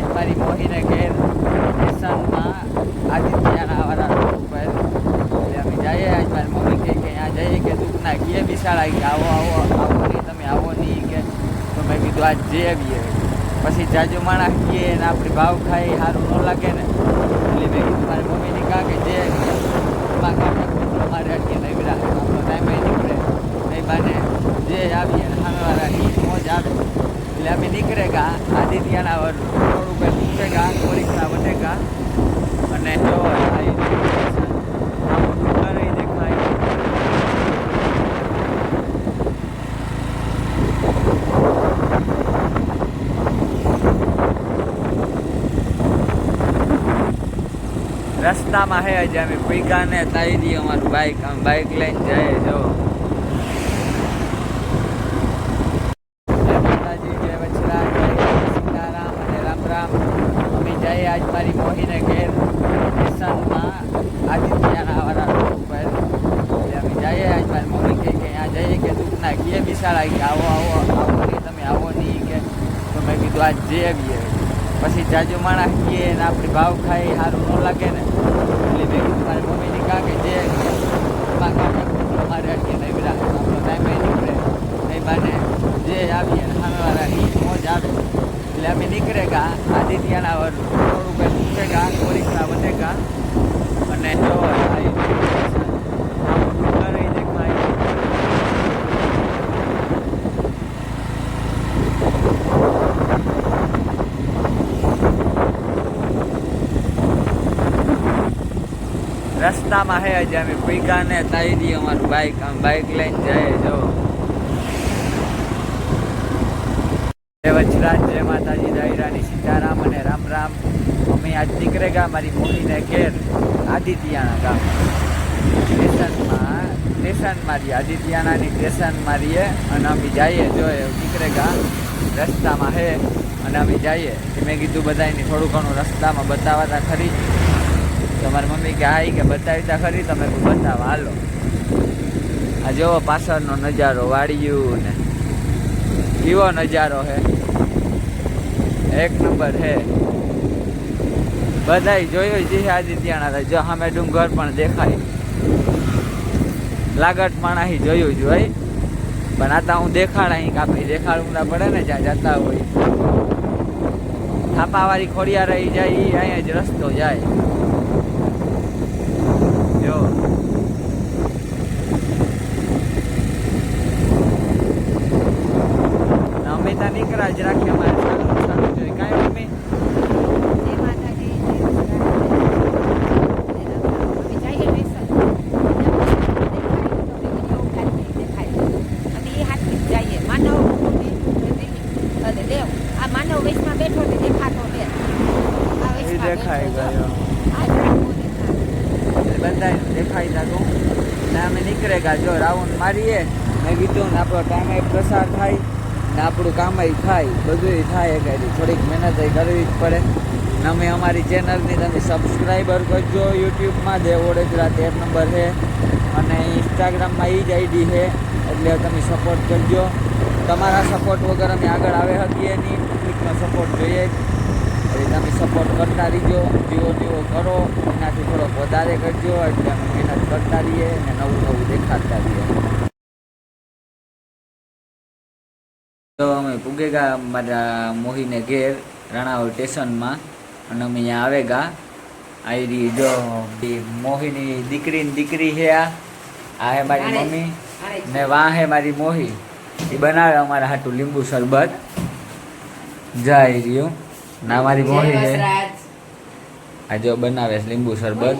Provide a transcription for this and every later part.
આજ મારી મોહીને ઘેર સ્ટેશનમાં આદિત્યના વાળા ઉપર એટલે અમે જઈએ આજ મારી મમ્મી કહે કે અહીંયા જઈએ કે દુઃખના ઘીએ બિશાળા કે આવો આવો આવો નહીં તમે આવો નહીં કે તો મેં કીધું આજ જે આવીએ. પછી જાજુ માણસ કહીએ ને આપણે ભાવ ખાઈ સારું ન લાગે ને એટલે મેં કીધું મારી મમ્મીને કહા કે જે અમારે અટકે નહીં વિરા આપણો ટાઈમે નીકળે. નહીં બાને જે આવીએ ને સામેવાળા મોજ આવે. એટલે અમે નીકળે ગા આદિત્યના રોડ ઉપર નીકળે ગા કોરિકના વટે ગા અને જો રસ્તામાં હે આજે અમે પૈકા ને તારી દઈએ અમારું બાઇક આમ બાઇક લઈને જઈએ, જો જય માતાજી જય વચરા જય સીતારામ અને રામ રામ અમે જઈએ આજ મારી મોહીને ઘેર સ્ટેશનમાં આદિત્યના વાળા રોડ ઉપર એટલે અમે જઈએ આજ મારી મમ્મી કહે કે અહીંયા જઈએ કે દુઃખના ઘીએ બિસાડા કે આવો આવો આવો નહીં તમે આવો નહીં કે તો મેં કીધું આજ જે આવીએ. પછી જાજુ માણસ કહીએ ને આપણી ભાવ ખાઈ સારું ન લાગે ને. એટલે મેં કીધું મારી મમ્મીને કહા કે જે એમાં કાંઈ અમારે અટકે નહીં વિરા આપણો ટાઈમે નીકળે. નહીં બાને જે આવીએ ને સામેવાળા ઈ મોજ આવે. એટલે અમે નીકળે ગા આદિત્યના રોડ ઉપર નીકળે ગા કોરિકના વટે ગા. અને જો આ ઈ ડુંગર ઈ દેખાય રસ્તામાં હે આજે અમે પૈકા ને તાઈ દી અમારું બાઇક આમ બાઇક લઈને જઈએ, જો. જય વચરાજ જય માતાજી દાયરાની સીતારામ અને રામ રામ. અમે આજ નીકળે ગયા મારી મમ્મીને ઘેર, આદિત્યાના ગામ. સ્ટેશનમાં સ્ટેશન મારીએ આદિત્યાનાની સ્ટેશન મારીએ અને અમે જઈએ, જો નીકળે ગયા રસ્તામાં હે, અને અમે જઈએ. મેં કીધું બધાને થોડું ઘણું રસ્તામાં બતાવતા ખરી. તમારી મમ્મી કે આવી કે બતાવી તા ખરી, તમે બતાવો, હાલો. આ જોવો, પાછળનો નજારો વાડિયું ને કેવો નજારો હે. એક નંબર હે. બધાય જોયું જે આદિત્યના જો સામે ડુંગર પણ દેખાય. લાગટ માણાહી જોયું જ હોય. પણ આ તો હું દેખાડ અહીં કાપી દેખાડવું ના પડે ને જ્યાં જતા હોય. થાપાવાળી ખોડિયા રહી જાય એ અહીંયા જ રસ્તો જાય. જો અમે ત્યાં નીકળ્યા જ રાખીએ અમારે સારું સારું જોઈએ. કાંઈ મમ્મી જય માતાજી જય માનવ વેશમાં બેઠો ને દેખાતો ને આ એ વેશમાં દેખાઈ બેઠો ગયો બધા દેખાઈ જતું. ને અમે નીકળે ગયા જો રાઉન્ડ મારીએ, મેં કીધું ને આપણો ટાઈમ પ્રસાર થાય ને આપણું કામ થાય બધું થાય કરી થોડીક મહેનત કરવી જ પડે. ને અમે અમારી ચેનલની તમે સબસ્ક્રાઈબર કરજો, યુટ્યુબમાં જે વડોદરા તેર નંબર છે અને ઇન્સ્ટાગ્રામમાં એ જ આઈડી છે, એટલે તમે સપોર્ટ કરજો. તમારા સપોર્ટ વગર અમે આગળ આવે શકીએ નહીં પબ્લિકનો સપોર્ટ જોઈએ એટલે તમે સપોર્ટ કરતા રહીજો. જીવો જીવો કરો એનાથી થોડોક વધારે કરજો. એટલે અમે મહેનત કરતા રહીએ અને નવું નવું દેખાડતા રહીએ. તો અમે પૂગેગા મારા મોહીને ઘેર રણાવળ સ્ટેશનમાં અને અમે અહીંયા આવે ગા આયરી જો મોહીની દીકરીની દીકરી હે આ. આ હે મારી મમ્મી. ને વાં હે મારી મોહી. એ બનાવે અમારા હાટું લીંબુ શરબત. જાય રહ્યું ના મારી મોહી છે. આ જો બનાવે છે લીંબુ શરબત.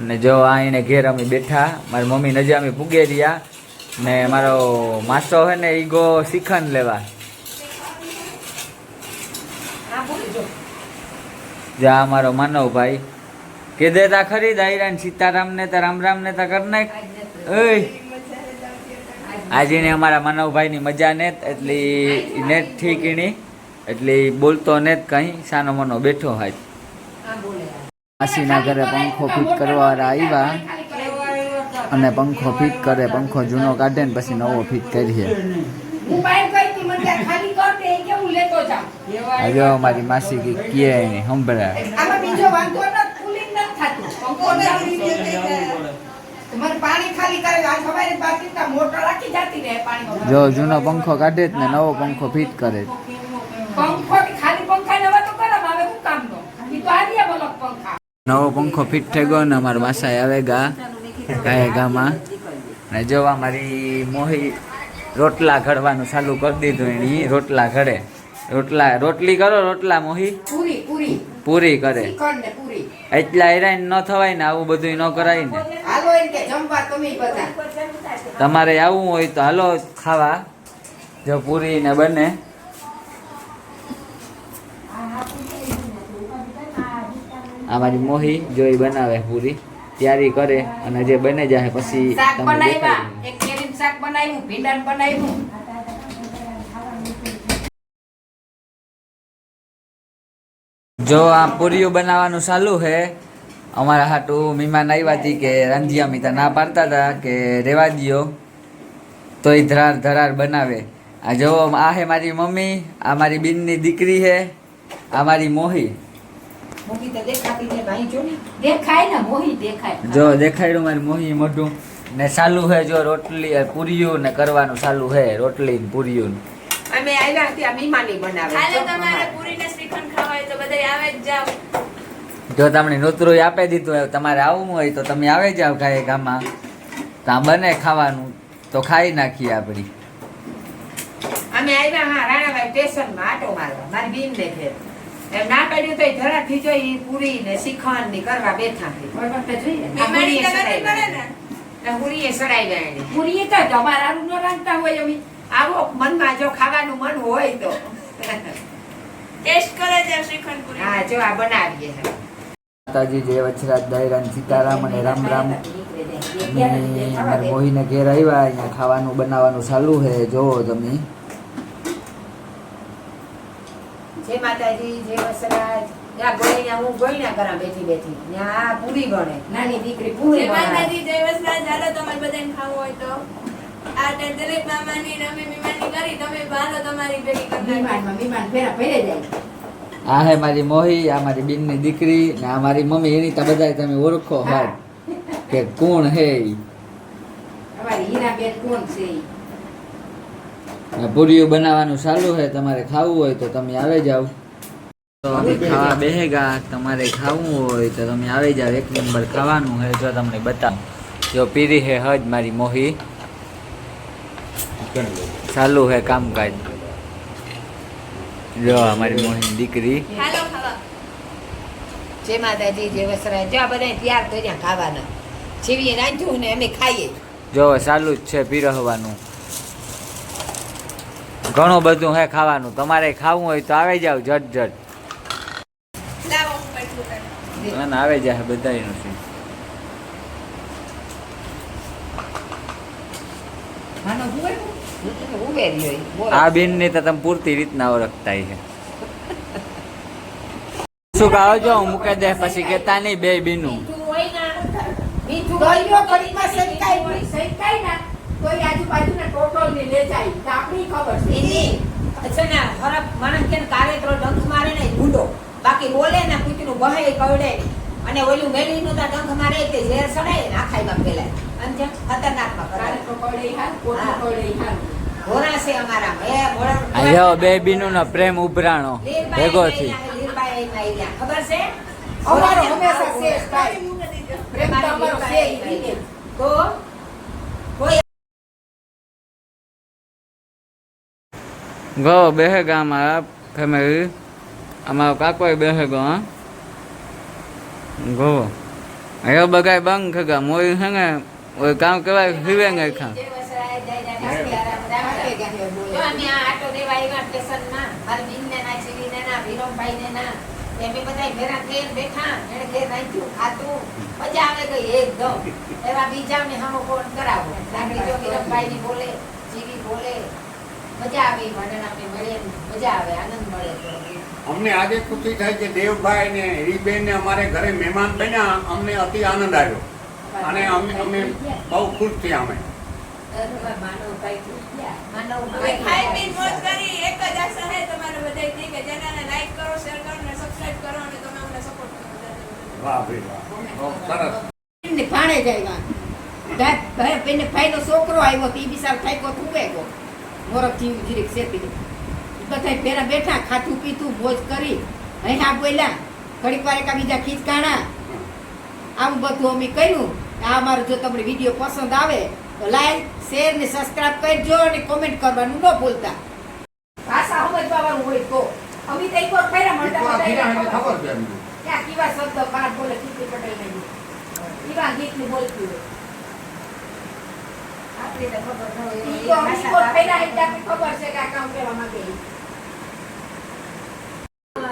અને જો આ એને ઘેર અમે બેઠા મારી મમ્મી નજે અમે પૂગે રહ્યા. ને મારો માસો હે ને ઈગો ગો શિખંડ લેવા. જા. મારો માનવભાઈ. કે દેતા ખરી દાયરા સીતારામ ને તા રામ રામ ને તા કર નાખ આજ ને અમારા માનવભાઈની મજા નેત, એટલી ઈ નેત ઠીક ઈની એટલે બોલતો નેત કઈ, સાનો મનો બેઠો હાજ. માસીના ઘરે પંખો ફિટ કરવા આવ્યા અને પંખો ફિટ કરે, પંખો જૂનો કાઢે ને પછી નવો ફિટ કરીએ હજો અમારી માસી કી ને છે. તમારે પાણી ખાલી કરે આ સવારે પાછી ત્યાં મોટર રાખી જતી રહે પાણીમાં જો જૂનો પંખો કાઢે જ ને નવો પંખો ફિટ કરે જ. નવો પંખો ફિટ થઈ ગયો ને અમારા માસા આવે ગા ગાય ગામાં. ને જોવા મારી મોહી રોટલા ઘડવાનું ચાલુ કરી દીધું એની રોટલા ઘડે. રોટલા રોટલી કરો રોટલા મોહી. પૂરી પૂરી. પૂરી કરે. એટલા હેરાન ન થવાય ને આવું બધું ન કરાય ને. તમારે આવવું હોય તો હાલો ખાવા. જો પૂરી ને બને. આ મારી મોહી જો બનાવે પૂરી. તૈયારી કરે અને જે બને જાય પછી શાક તમને બનાવ્યા. એક કેરીનું શાક બનાવ્યું ભીંડા બનાવ્યું. જો આ પૂરીઓ બનાવવાનું ચાલુ છે અમારા હાટું મહેમાન આવ્યા હતી કે રાંધિયા મિતા ના પાડતા હતા કે રેવા દો તો એ ધરાર ધરાર બનાવે. આ જો આ હે મારી મમ્મી આ મારી બેનની દીકરી છે આ મારી મોહી. જો દેખાડ્યું મારી મોહી મોઢું. ને ચાલુ હે જો રોટલી પૂરીયું ને કરવાનું ચાલુ છે રોટલી ને પૂરીયું ને. અમે આવ્યા ત્યાં મીમાની બનાવે હાલે તમારે પૂરીને શ્રીખંડ ખાવાય તો બધા આવે જ જાવ જો તમને નોતરું આપી દીધું હોય તમારે આવવું હોય તો તમે આવે જાવ ગાય ગામમાં. ત્યાં બને ખાવાનું તો ખાઈ નાખીએ આપણી અમે આવ્યા હા રાણાભાઈ સ્ટેશનમાં આટો મારવા મારી બીન ને ઘેર. એમ ના પડ્યું તો ધરાથી જોઈ ઈ પૂરી ને શ્રીખંડની કરવા બેઠા પૂરી એ બીમારી ગયા. ને? એને. પૂરીએ તો તમારે ન રાંધતા હોય અમે. આવો મનમાં જો ખાવાનું મન હોય તો. ટેસ્ટ કરે છે શ્રીખંડ હા જો આ બનાવીએ માતાજી જય વચરાજ દાયરાન સીતારામ અને રામ રામ. મોહીને ઘેર આવ્યા અહીંયા ખાવાનું બનાવવાનું ચાલુ છે. જોવો તમે. જય માતાજી જય વસરાજ ત્યાં ગોળીના હું ગોળીના કરા બેઠી બેઠી. ત્યાં પૂરી ગણે. નાની દીકરી પૂરી માતાજી જય વસરાજ ચાલો તમારે બધાને ખાવું હોય તો. આ દરેક મામાની ને અમે કરી તમે બાલો તમારી ભેગી કરી નાખી. મીમાન ફેરા ફેરે જાય. આ હે મારી મોહી આ મારી બેનની દીકરી ને આ મારી મમ્મી એની તો બધા તમે ઓળખો હાલ. કે કોણ હે. અમારી હીરાબેન કોણ છે પૂરીઓ બનાવવાનું ચાલુ હોય તમારે ખાવું હોય તો તમે આવે જાવ. તો અમે ખાવા બેહેગા તમારે ખાવું હોય તો તમે આવી જાવ. એક નંબર ખાવાનું છે જો તમને બતાવ. જો પીરી હે હજ મારી મોહી. ચાલુ છે કામકાજ. જો અમારી મારી દીકરી. હાલો ખાવા જય માતાજી જે વસરાજ જો બધા તૈયાર કર્યા ખાવાના. જેવી રાંધ્યું ને અમે ખાઈએ. જો ચાલુ જ છે પીરહવાનું. ઘણું બધું હે ખાવાનું. તમારે ખાવું હોય તો આવી જાવ જટ જટ હું આવે જાય બધાયનું છે માનો હુંવે ઉમેરી બેન ને તો તમે પૂરતી રીતના ઓળખતા છે. શું કહો છો? હું મૂકી દે પછી કેતા નહીં બે બીનું. બાકી બોલે ને કૂતરું બહે કવડે. અને ઓલું મેલીનું નું ડંખ મારે તે ઝેર સડાય ને આખાઈમાં ફેલાય. સમજ્યા ખતરનાકમાં કરે હા. અહીંયા બે બીનું નો પ્રેમ ઉભરાણો ભેગો થી. ખબર છે? અમારો હંમેશા છે સ્ટાઈલ. પ્રેમ તો અમારો છે. તો કોઈ ગો બેહેગા અમારા ફેમિલી અમારો કાકો બેહે ગો હા. ગો. અહીંયા બગાય બંધ ખગા મોઈ છે ને કામ કહેવાય હિવે ખા જય વસરાય, જય જય સીતારામ, રામ રામ. અમે આટો દેવા આવ્યા સ્ટેશનમાં. મારી બેનને ના, શિરીને ના, વિરમભાઈને ના. અમે બધા ભેરા થઈને બેઠા. એણે ઘેર નાખ્યું, ખાધું. મજા આવે ગઈ એકદમ. એવા બીજાને હામો ફોન કરાવો. લાકડી જો વિરમભાઈની બોલે, શિરી બોલે. મજા આવે ઈ ભાંડણાને મળીએ મજા આવે, આનંદ મળે. અમને આજે ખુશી થાય કે દેવભાઈ ને હરીબેન ને અમારે ઘરે મહેમાન બન્યા અમને અતિ આનંદ આવ્યો અને અમે અમે બહુ ખુશ થયા અમે બેઠા, ખાધું પીધું, મોજ કરી. અહીંયા બોલ્યા, ઘડીક વાર એકા બીજા ખીચકાણા. આવું બધું અમે કર્યું. આ અમારો જો તમને વીડિયો પસંદ આવે તો લાઈક શેર ને સબસ્ક્રાઇબ કરજો અને કોમેન્ટ કરવાનું ન ભૂલતા. ભાષા સમજવાનું વાળું હોય તો. અમિત એક વાર ફેરા મળતા ખબર છે ક્યાં કીવા શબ્દ ખરાબ બોલે કીર્તિ પટેલ ને કેવા ગીત ને બોલતી હોય. આપણે તો ખબર હોય. તો અમને ભાષા પહેલા એટલે ખબર છે કે આ કામ કરવા માંગે.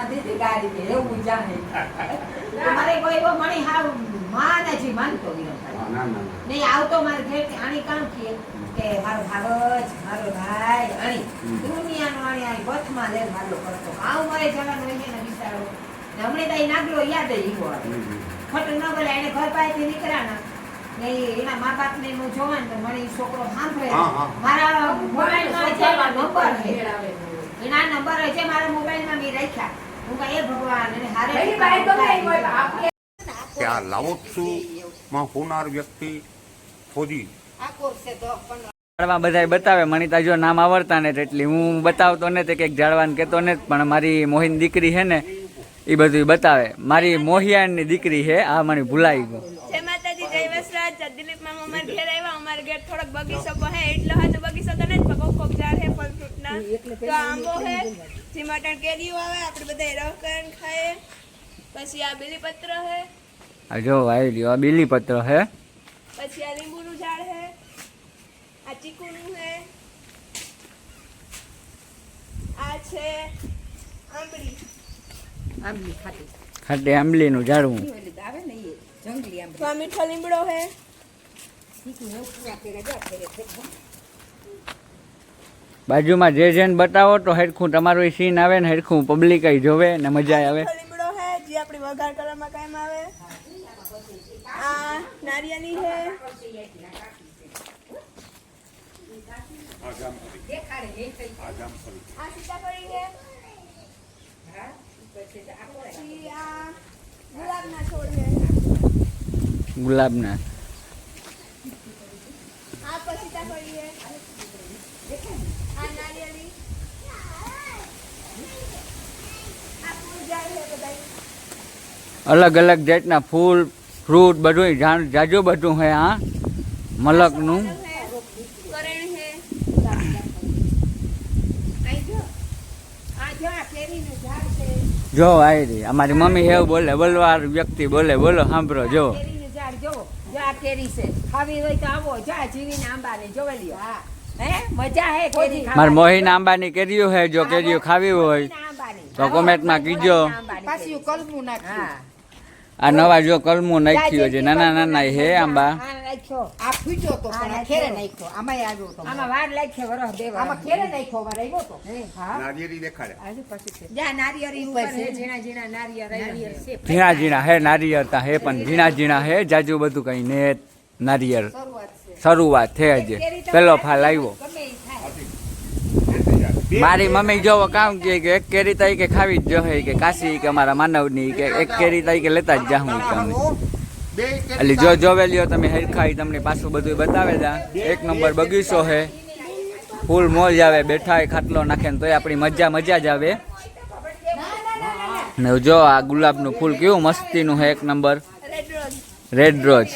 દીધી ગાડી એવું જાણે. મારે કોઈ એવો મણી હાવ માને છે માનતો વિરમભાઈ હા, ના ના ના. નહીં આવતો મારે ઘેર આણી કામ કીએ કે મારો ભાવજ મારો ભાઈ આણી દુનિયાનો આણી આણી બથમાં લે મારલો કરતો આવું મારે જવાનું હોય ને બિચારો ને હમણે તો નાગલો યાદ જ ઈવો. ખોટું ન બોલે એને ઘર પાસેથી નીકળ્યા ને એના મા બાપ ને હું જોવા ને મને છોકરો સાંભળે. મારા મોબાઈલમાં નંબર છે. હોય. એના નંબર છે મારા મોબાઈલમાં મેં રાખ્યા. કે આ લાવોત્સુમાં હોનાર વ્યક્તિ ખોદી બધાય બતાવે મણિતા જો નામ આવડતા ને એટલે હું બતાવતો ને તે કંઈક ઝાડવાને કહેતો ને પણ મારી મોહિન દીકરી છે ને એ બધું બતાવે. મારી મોહિયાની દીકરી છે આ મને ભૂલાઈ ગયું જય માતાજી જય વસરાજ દિલીપ મામા અમારા ઘેર આવ્યા અમારા ઘેર થોડોક બગીચો પણ હે એટલો હાથ બગીચો તો નહીં પણ કોક કોક ઝાડ હે ફળ ફ્રૂટના. તો આંબો હે જેમાં અટાણ કેરીઓ આવે આપણે બધા રહ કરીને ખાઈએ. પછી આ બેલીપત્ર હે. આ જો આવી રહ્યો આ બીલીપત્ર છે પછી આ લીંબુનું ઝાડ હે. આ ચીકુનું હે. આ છે આંબળી આંબલી ખાટી. ખાટે આંબલીનું ઝાડવું. એટલે આવે ને એ જંગલી આંબલી. તો આ મીઠો લીમડો હે તીખું એવું પૂરા કરે જા ફેરે ફેરે. બાજુમાં જે જેન બતાવો તો હેરખું તમારું સીન આવે ને હેરખું પબ્લિક જોવે ને મજા આવે. લીમડો હે જે આપણી વઘાર કરવામાં કામ આવે. આ નારિયેળી હે. આ સીતાફળી હે. પછી આ ગુલાબના છોડ ગુલાબના. આ પછી સીતાફળી હે આ નારિયેળી. અલગ અલગ જાતના ફૂલ ફ્રૂટ બધું જાજુ બધું છે આ મલકનું હે હે જો આવી રહી અમારી મમ્મી એવું બોલે બોલવાર વ્યક્તિ બોલે બોલો સાંભળો જો. આ કેરી છે. ખાવી હોય તો આવો જા જીવીને આંબાને જોવે લ્યો. હા. હે? મજા હે કેરી મારી મોહીન આંબાની કેરીઓ હે જો કેરીઓ ખાવી હોય તો કોમેન્ટમાં કીજો. પાછી કલમું નાખ હા. આ નવા જો કલમો નાખ્યો છે. નાના નાના હે આંબા. આ ફૂટ્યો તો પણ આ આ ખેરે નાખ્યો. નાખ્યો આવ્યો તો. આમાં વાર લાગ્યો વરસ બે આમાં ખેરે નાખ્યો વાર આવ્યો તો. હા નારિયેળી દેખાડે. આજે પછી જા નારિયેળી ઉપર ઉપર છે. છે. ઝીણા ઝીણા આવ્યા છે. ઝીણા ઝીણા હે નારિયેળ તા હે પણ ઝીણા ઝીણા હે જાજુ બધું કઈ ને નારિયેળ. શરૂઆત છે. હજી. પેલો ફાલ આવ્યો. મારી મમ્મી જો કામ કે એક કેરી તરીકે ખાવી જ જોહે કે કાશી કે અમારા માનવની કે એક કેરી તરીકે લેતા જ જાહું કે અમે એટલે જો જોવેલીઓ તમે હરખાઈ તમને પાછું બધું બતાવે જા. એક નંબર બગીચો છે ફૂલ મોજ આવે, બેઠા હોય, ખાટલો નાખે ને તોય આપણી મજા મજા જ આવે. ને જો આ ગુલાબનું ફૂલ કેવું મસ્તીનું છે એક નંબર. રેડ રોજ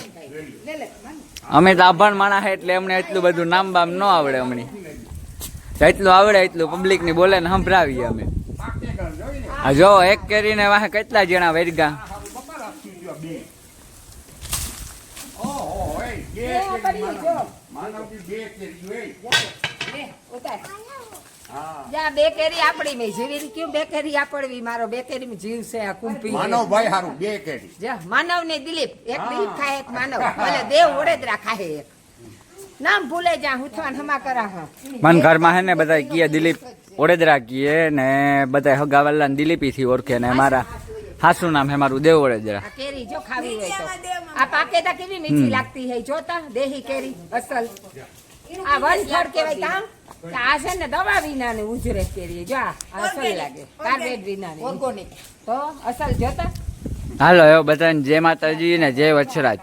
અમે તો આભાર માણા છે એટલે અમને એટલું બધું નામ બામ ન આવડે અમને. જેટલું આવડે એટલું પબ્લિકની બોલે ને સંભળાવીએ અમે આ જો એક કેરીને ને કેટલા જણા વેરગા ઓહો, ઓય, બે માનવ- માનવની બે કેરી હોય. લે, ઉતાર. હા. જા બે કેરી આપડી મેં જીવી ક્યું બે કેરી આપડવી મારો બે કેરી જીવ છે આ કુંભી માનવભાઈ હારું બે કેરી જા માનવ ને દિલીપ એક દિલીપ ખાય એક માનવ ભલે દેવ વડોદરા ખાય એક નામ ભૂલે જા હુથવાન હમા કરા હા મન ઘરમાં હે ને બધા કીએ દિલીપ ઓડેદરા કીએ ને બધા હગાવાલા દિલીપી થી ઓળખે ને મારા હાસુ નામ હે મારું દેવ ઓડેદરા કેરી જો ખાવી હોય તો. આ પાકે તા કેવી મીઠી લાગતી હે જોતા? દેહી કેરી અસલ. આ વનફળ કહેવાય કામ કે આ છે ને દવા વિનાની ઉજરે કેરી જો આ અસલ લાગે. કાર્બેટ વિનાની. ઓર્ગોનિક તો અસલ જોતા? હાલો એવો બધાને જય માતાજી ને જય વછરાજ